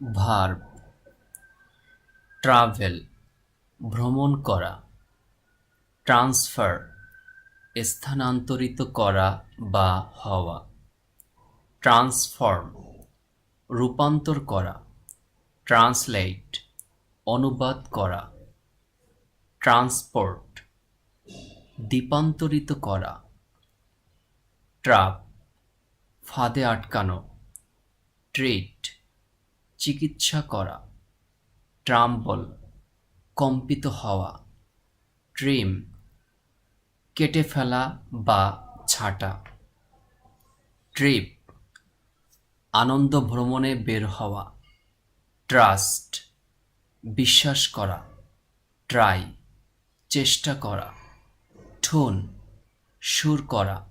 Verb travel ভ্রমণ করা transfer স্থানান্তরিত করা বা হওয়া ট্রান্সফর্ম রূপান্তর করা ট্রান্সলেট অনুবাদ করা ট্রান্সপোর্ট দ্বীপান্তরিত করা ট্রাপ ফাঁদে আটকানো ট্রিট চিকিৎসা করা, ট্রাম্বল, কম্পিত হওয়া, ট্রিম, কেটে ফেলা বা ছাঁটা, ট্রিপ, আনন্দ ভ্রমণে বের হওয়া, ট্রাস্ট, বিশ্বাস করা, ট্রাই, চেষ্টা করা, ঠোন, সুর করা,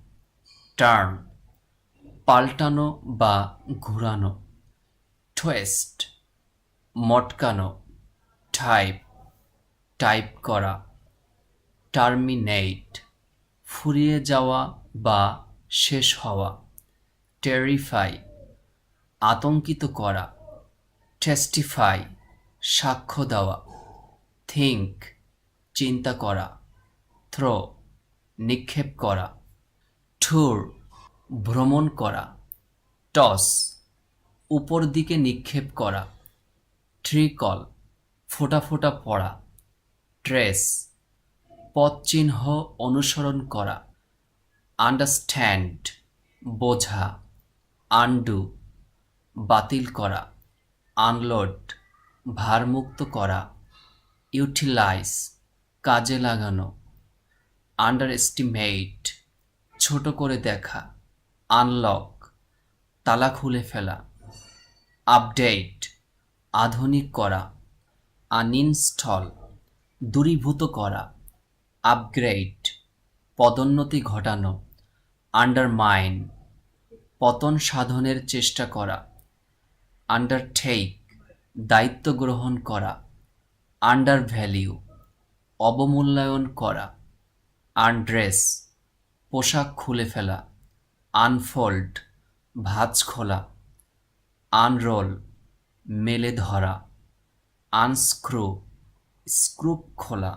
টার্ন, পাল্টানো বা ঘুরানো। টুয়েস্ট মটকানো টাইপ টাইপ করা টার্মিনেট ফুরিয়ে যাওয়া বা শেষ হওয়া টেরিফাই আতঙ্কিত করা টেস্টিফাই সাক্ষ্য দেওয়া থিঙ্ক চিন্তা করা থ্রো নিক্ষেপ করা ট্যুর ভ্রমণ করা টস উপর দিকে নিক্ষেপ করা ট্রিকল ফোঁটা ফোঁটা পড়া, ট্রেস পদচিহ্ন অনুসরণ করা আন্ডারস্ট্যান্ড বোঝা আন্ডু বাতিল করা আনলোড ভারমুক্ত করা ইউটিলাইজ কাজে লাগানো আন্ডার এস্টিমেট ছোট করে দেখা আনলক তালা খুলে ফেলা। আপডেট, আধুনিক করা আনইনস্টল দূরীভূত করা আপগ্রেড পদোন্নতি ঘটানো আন্ডারমাইন পতন সাধনের চেষ্টা করা আন্ডারটেক দায়িত্ব গ্রহণ করা আন্ডার ভ্যালিউ অবমূল্যায়ন করা আনড্রেস পোশাক খুলে ফেলা আনফোল্ড ভাঁজ খোলা। আনরোল মেলে ধরা আনস্ক্রু স্ক্রুপ খোলা।